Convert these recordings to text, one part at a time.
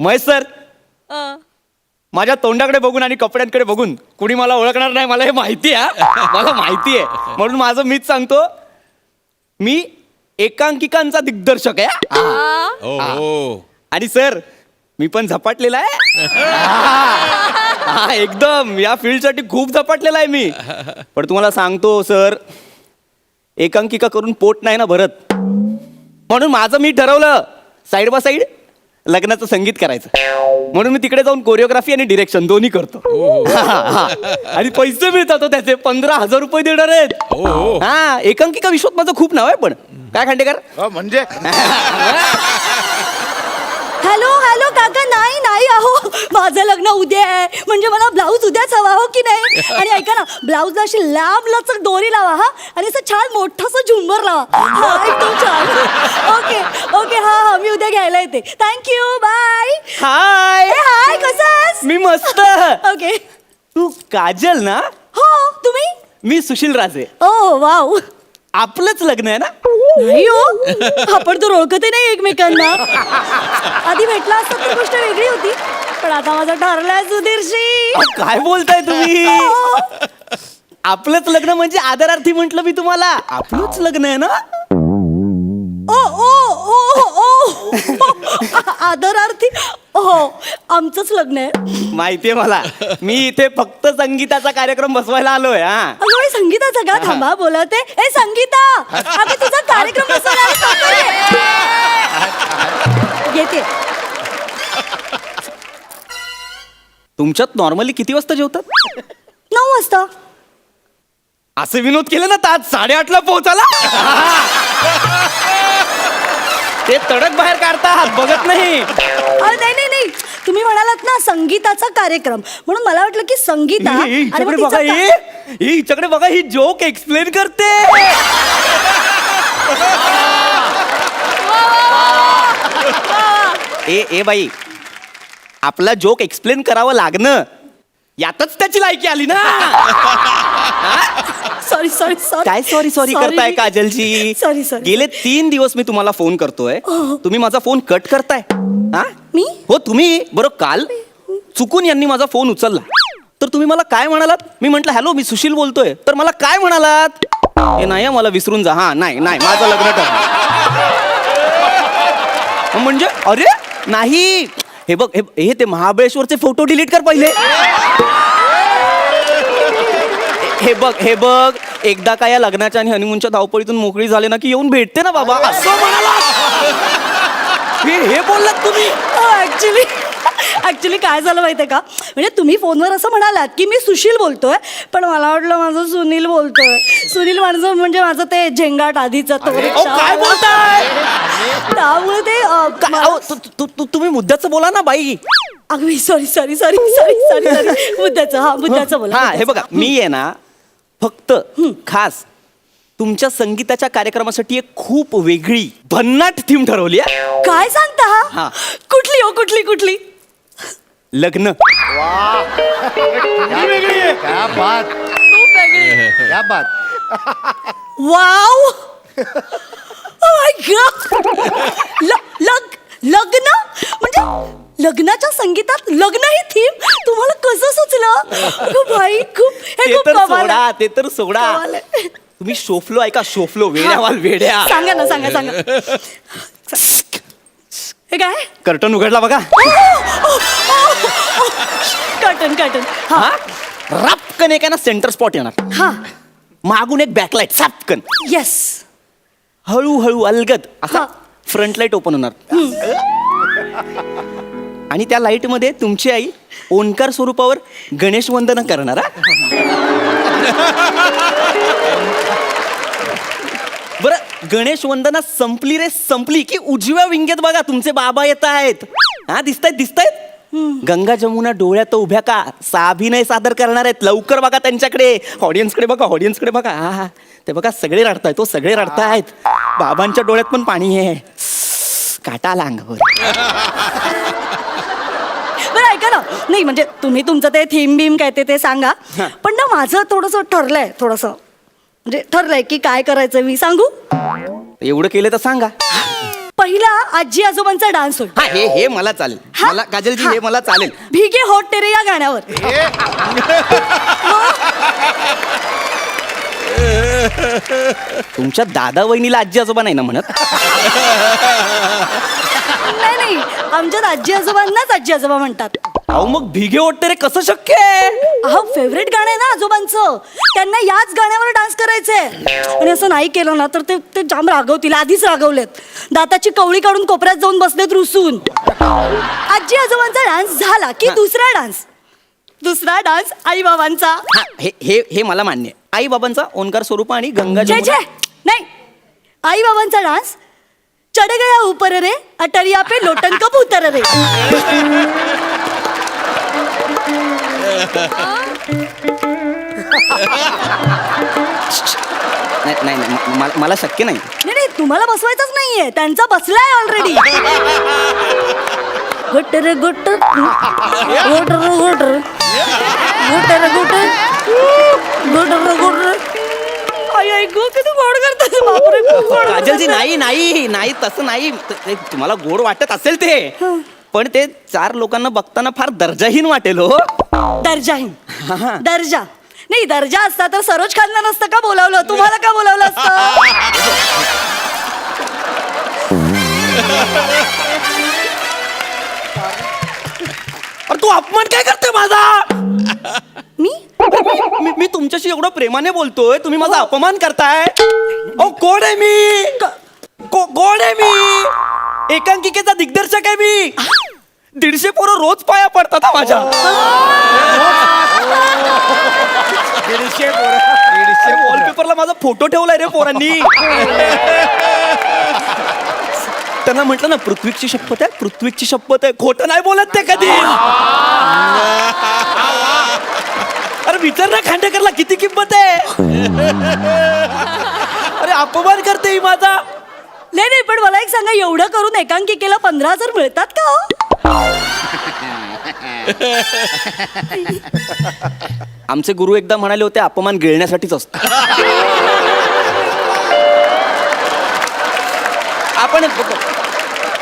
Mahesh sir. अं, माझ्या तोंडाकडे बघून आणि कपड्यांकडे बघून कुणी मला ओळखणार नाही मला हे माहिती आहे मला माहिती आहे. म्हणून माझं मीच सांगतो. मी एकांकिकांचा दिग्दर्शक आहे हा. आ, हो हो. आणि सर मी पण झपाटलेला आहे. हा, हा, एकदम. या फील्डसाठी खूप झपाटलेला आहे मी. पण तुम्हाला सांगतो सर एकांकिका करून पोट नाही ना भरत. म्हणून माझं मी ठरवलं साईड बाय साईड लग्नाचं संगीत करायचं. म्हणून मी तिकडे जाऊन कोरिओग्राफी आणि डिरेक्शन दोन्ही करतो. हा, हा. आणि पैसे मिळतात हो त्याचे. पंधरा हजार रुपये देणार आहेत. हो, एकांकिका विश्वात माझं खूप नाव आहे पण. काय खांडेकर? अ, म्हणजे? हॅलो हॅलो काका नाही नाही अहो माझं लग्न उद्या आहे. म्हणजे मला ब्लाऊज उद्याच हवा हो की नाही? आणि ऐका ना ब्लाऊजला अशी लांब लचक दोरी लावा हा. आणि असं छान मोठंसं झुंबर लावा. हा एकदम छान. ओके ओके हा हा मी उद्या घ्यायला येते. थँक्यू बाय हाय हाय कसं आहेस मी मस्त. ओके. तू काजल ना? हो तुम्ही? मी सुशील राजे. Oh wow. आपलंच लग्न आहे ना? नाही हो. आपण तर ओळखतही नाही एकमेकांना. आधी भेटला असता तर गोष्ट वेगळी होती पण आता माझं ठरलंय सुधीरशी. अहो, काय बोलताय तुम्ही? आपलंच लग्न म्हणजे आदरार्थी म्हंटल मी तुम्हाला. आपलंच लग्न आहे ना? ओ ओ ओ ओ आदरार्थी हो आमचंच लग्न आहे. माहितीये मला. मी इथे फक्त संगीताचा कार्यक्रम बसवायला आलोय हा. अगं संगीताचं का? थांबा बोलवते. ए संगीता! अगं तुझा कार्यक्रम बसवला आहे, लवकर ये. येते. तुमच्यात नॉर्मली किती वाजता जेवतात? नऊ वाजता. असे विनोद केले ना तर आज साडेआठला पोहोचाला. ते तडक बाहेर काढतात बघत नाही. अरे नाही नाही नाही. तुम्ही म्हणालात ना संगीताचा कार्यक्रम. म्हणून मला वाटलं की संगीता ही- ही आणि मग हिच्याकडे तिचा बघा का- ही ही हिच्याकडे बघा ही जोक एक्सप्लेन करते. ए ए बाई. आपला जोक एक्सप्लेन करावं लागणं. यातच त्याची लायकी आली ना. सॉरी सॉरी सॉरी काय सॉरी सॉरी करताय काजलजी? सॉरी सॉरी गेले तीन दिवस मी तुम्हाला फोन करतोय. हो. तुम्ही माझा फोन कट करताय. हा? मी? हो तुम्ही? बरं काल चुकून यांनी माझा फोन उचलला. तर तुम्ही मला काय म्हणालात? मी म्हंटल हॅलो मी सुशील बोलतोय. तर मला काय म्हणालात? हे नाही हं, मला विसरून जा. हा नाही नाही माझं लग्न ठरलं म्हणजे अरे नाही. हे बघ हे हे ते महाबळेश्वरचे फोटो डिलीट कर पहिले. हे बघ हे बघ. एकदा का या लग्नाच्या आणि हनीमूनच्या धावपळीतून मोकळी झाले ना की येऊन भेटते ना बाबा. असं म्हणाला. हे हे बोललात तुम्ही. ऍक्च्युली ऍक्च्युली काय झालं माहितीये का? म्हणजे तुम्ही फोनवर असं म्हणालात की मी सुशील बोलतोय पण मला वाटलं माझं सुनील बोलतोय. सुनील माझं म्हणजे माझं ते झेंगाट आधीचा तो काय बोलताय? त्यामुळे ते तुम्ही मुद्द्याचं बोला ना बाई. अगदी sorry sorry sorry sorry sorry sorry मुद्द्याचं हा मुद्द्याचं बोला हा हे बघा मी आहे ना फक्त खास तुमच्या संगीताच्या कार्यक्रमासाठी एक खूप वेगळी भन्नाट थीम ठरवली आहे. काय सांगता? हा. हा कुठली हो कुठली कुठली? लग्न. क्या बात. क्या बात. वाव. माय गॉड लग लग्न? म्हणजे लग्नाच्या संगीतात लग्न ही थीम तुम्हाला कसं सुचलं? अगं भाई खूप हे ते खूप तर कमाल सोडा आहे. ते तर सोडा. कमाल आहे. तुम्ही शोफलो ऐका शोफलो वेड्यावाल वेड्या. सांगा ना सांगा सांगा. हे काय? कर्टन उघडला बघा. कटन हा. हा? रापकन एक आहे ना सेंटर स्पॉट येणार. हा. मागून एक बॅकलाईट सापकन. येस हळूहळू अलगद. असा हा. फ्रंट लाइट ओपन होणार. आणि त्या लाईटमध्ये तुमची आई ओंकार स्वरूपावर गणेश वंदना करणार बर गणेश वंदना संपली रे संपली की उजव्या विंगेत बघा तुमचे बाबा येत आहेत. हा दिसतायत दिसतायत? गंगा जमुना डोळ्यात उभ्या का? साभिनय सादर करणार आहेत. लवकर बघा त्यांच्याकडे. ऑडियन्सकडे बघा ऑडियन्सकडे बघा. हा हा. ते बघा सगळे रडतायत तो सगळे रडतायत. बाबांच्या डोळ्यात पण पाणी आहे. काटा लांग बरं ऐका ना. नाही म्हणजे तुम्ही तुमचं ते थीम बीम काय ते ते सांगा. पण ना माझं थोडंसं ठरलंय थोडंसं. म्हणजे ठरलंय की काय करायचं मी सांगू? एवढं केलं तर सांगा. पहिला आजी आजोबांचा डान्स होईल. हा हे हे मला चालेल. हा? मला काजलजी हा. हे मला चालेल. भिगे हॉट टेरे या गाण्यावर. तुमच्या दादा वहिनीला आजी आजोबा नाही ना म्हणत? नाही नाही. आमच्यात आजी आजोबांनाच आजी आजोबा म्हणतात. अहो मग भिगे ओटते रे कसं शक्य आहे? अहो फेवरेट गाणं आहे ना आजोबांचं. त्यांना याच गाण्यावर डान्स करायचंय. आणि असं नाही केलं ना तर ते ते जाम रागवतील आधीच रागवलेत. दाताची कवळी काढून कोपऱ्यात जाऊन बसलेत रुसून. आजी आजोबांचा डान्स झाला की दुसरा डान्स दुसरा डान्स आई बाबांचा हा हे हे हे मला मान्य आहे. आई बाबांचा ओंकार स्वरूप आणि गंगा छे छे नाही आई बाबांचा डान्स चढ गया ऊपर रे अटरिया पे लोटन कब उतर रे. नाही नाही नाही, म- म- मला शक्य नाही. नाही नाही तुम्हाला बसवायचंच नाहीये त्यांचा बसलाय ऑलरेडी गुटर गुटर गुटर गुटर गुटर गुटर गुटर गुटर आई आई गो किती गोड करतात बापरे खूप गोड काजलजी. नाही नाही नाही तसं नाही. त- ते तुम्हाला गोड वाटत असेल ते. पण ते चार लोकांना बघताना फार दर्जाहीन वाटेल हो. दर्जाहीन. दर्जा. नाही दर्जा असता तर सरोज खानला नसतं का बोलावलं? तुम्हाला का बोलावलं असतं? अरे तू अपमान काय करते माझा? मी मी तुमच्याशी एवढं प्रेमाने बोलतोय तुम्ही माझा अपमान करताय? ओ कोण आहे मी? को- कोण आहे मी? एकांकिकेचा दिग्दर्शक आहे मी. दीडशे पोरं रोज पाया पडतात हा माझ्या. दीडशे पोरं. दीडशे पोरं. वॉलपेपरला माझा फोटो ठेवलाय रे पोरांनी. त्यांना म्हटलं ना पृथ्वीची शपथ आहे पृथ्वीची शपथ आहे. खोटं नाही बोलत ते कधी. विचार ना खांडेकरला किती किंमत आहे? अरे अपमान करते ही माझा. नाही नाही पण मला एक सांगा एवढं करून एकांकिकेला पंधरा हजार मिळतात का हो? आमचे गुरु एकदा म्हणाले होते अपमान गिळण्यासाठीच असतो. आपण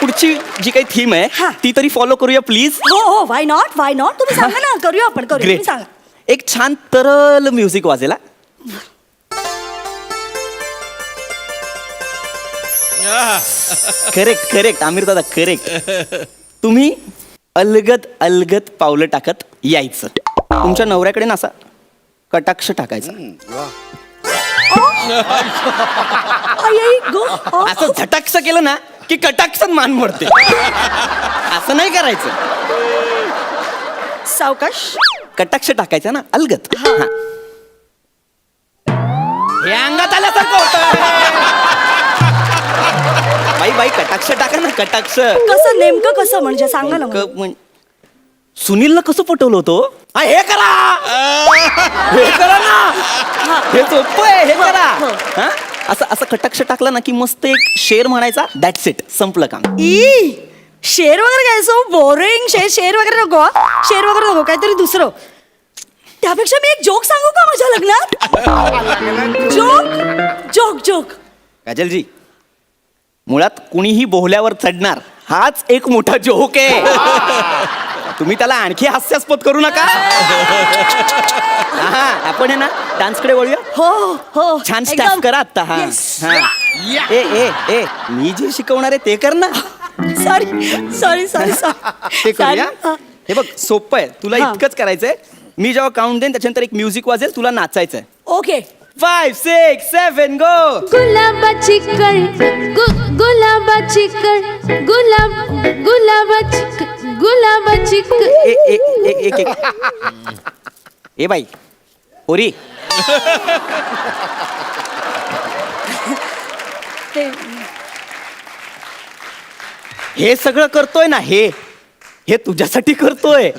पुढची जी काही थीम हा. आहे ती तरी फॉलो करूया प्लीज हो हो वाय नॉट वाय नॉट तुम्ही सांगा ना करूया आपण करूया तुम्ही सांगा. एक छान तरल म्युझिक वाजेला करेक्ट करेक्ट आमिर दादा करेक्ट तुम्ही अलगद अलगद पावलं टाकत यायचं. तुमच्या नवऱ्याकडे ना असा कटाक्ष टाकायचा. असं झटाक्ष केलं ना की कटाक्ष मान मोडते. असं नाही करायचं. सावकाश. कटाक्ष टाकायचा ना अलगत हा. हे. अंगात आल्यासारखं होतं. बाई बाई कटाक्ष टाका ना कटाक्ष. कसं नेमकं कसं म्हणजे सांगा ना मला. क- म्हण- सुनीलला कसं पटवलं होतं? हा, हे करा! हे करा ना! हे. सोपं आहे हे करा. हो. हा? असं असं कटाक्ष टाकला ना की मस्त एक शेर म्हणायचा दॅट्स इट संपलं काम. ई! शेर वगैरे काय? सो बोरिंग शेर शेर वगैरे नको हा. शेर वगैरे नको काहीतरी दुसरं. त्यापेक्षा मी एक जोक सांगू का माझ्या लग्नात? जोक जोक जोक काजलजी मुळात कुणीही बोहल्यावर चढणार हाच एक मोठा जोक आहे. तुम्ही त्याला आणखी हास्यास्पद करू नका. हा आपण आहे ना डान्सकडे वळूया? हो हो. छान एकदम. स्टॅप करा आता हा. Yes. हा. ए ए ए मी जे शिकवणार आहे ते कर ना. सॉरी सॉरी सॉरी ते करूया? हे बघ सोपं आहे. तुला हा. इतकंच करायचंय. मी जेव्हा काउंट देईन त्याच्यानंतर एक म्युझिक वाजेल तुला नाचायचंय. Okay five six seven go गुलाबाची कळ गु गुलाबाची कळ गुलाब गुलाबाची क- गुलाबाची क- ए ए ए एक एक. ए बाई. ओरी. ते हे सगळं करतोय ना हे? हे तुझ्यासाठी करतोय.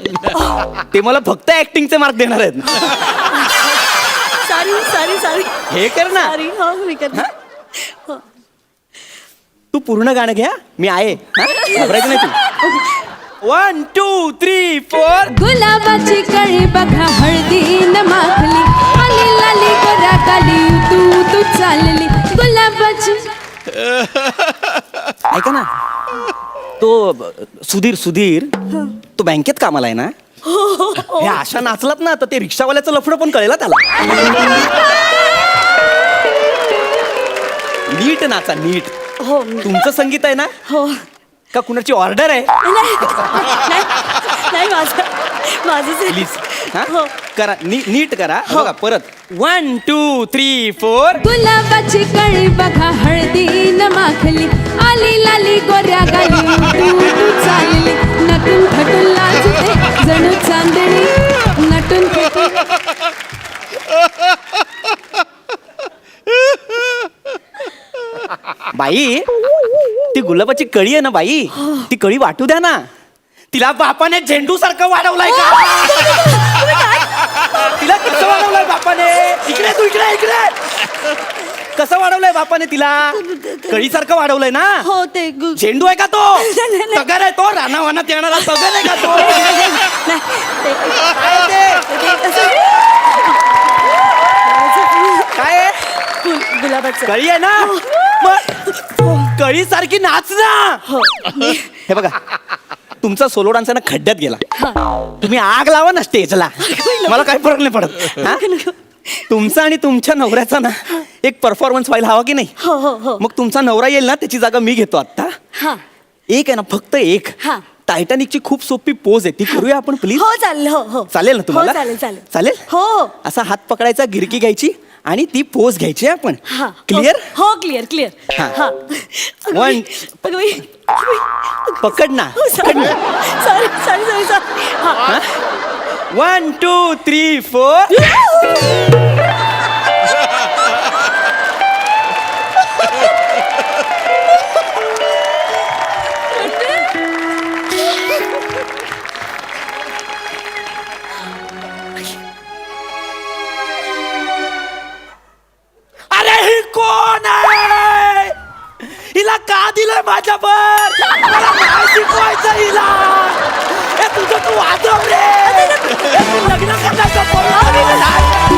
ते मला फक्त ऍक्टिंगचे मार्क देणार आहेत सॉरी सॉरी सॉरी हे कर ना. सॉरी हो मी करते. हो. तू पूर्ण गाणं घ्या मी आहे. हा? घाबरायचं नाही तू. वन टू थ्री फोर गुलाबाची कळी बघा हळदीन माखली. आली लाली गरा गाली तू तू चालली. गुलाबाची. ऐका ना. तो सुधीर सुधीर तो बँकेत कामाला आहे ना हे अशा नाचलात ना तर ते रिक्षावाल्याचं लफडं पण कळेल हा त्याला नीट नाचा नीट हो तुमचं संगीत आहे ना हो का कुणाची ऑर्डर आहे नाही माझं माझंच आहे. प्लीज हा? हो. करा नी- नीट करा. बघा परत. वन टू थ्री फोर गुलाबाची कळी बघा हळदी न माखली. आली लाली गोऱ्या गाली चालली. नटून खटून लाजते जणू चांदणी. नटून बाई ती गुलाबाची कळी आहे ना बाई? ती कळी वाटू द्या ना. तिला बापाने झेंडू सारखं वाढवलाय का? तिला कसं वाढवलंय बापाने? इकडे तू इकडे इकडे! कसं वाढवलंय बापाने तिला? कळी सारखं वाढवलंय ना? हो ते गु- झेंडू आहे का तो? नाही, नाही. तगर आहे तो? राणा वानात येणारा तगर आहे का तो? नाही, ते- काय आहे ते? ते असं- काय आहे? गुल- गुलाबाचं. कळी आहे ना? मग कळी सारखी नाच ना! हो. हे बघा. तुमचा सोलो डान्स आहे ना खड्ड्यात गेला. तुम्ही आग लावा ना स्टेजला. मला काही फरक नाही पडत. हा? तुमचा आणि तुमच्या नवऱ्याचा ना एक परफॉर्मन्स व्हायला हवा की नाही? हो हो हो. मग तुमचा नवरा येईल ना त्याची जागा मी घेतो आता हा. एक आहे ना फक्त एक. हा. टायटॅनिकची खूप सोपी पोज आहे. ती करूया आपण प्लीज हो चालेल हो हो. चालेल ना तुम्हाला? हो चालेल चालेल. चालेल? हो हो. असा हात पकडायचा गिरकी घ्यायची. आणि ती पोज घ्यायची आपण. हा. क्लिअर हो क्लिअर क्लिअर हा. हा. One. पकड ना. पकड ना. सॉरी सॉरी सॉरी सॉरी हा. वन टू थ्री फोर माझ्यावर. मला नाही शिकवायचं हिला हे तुझं तू वाजव रे हे तू लग्न करण्याचं बोलणार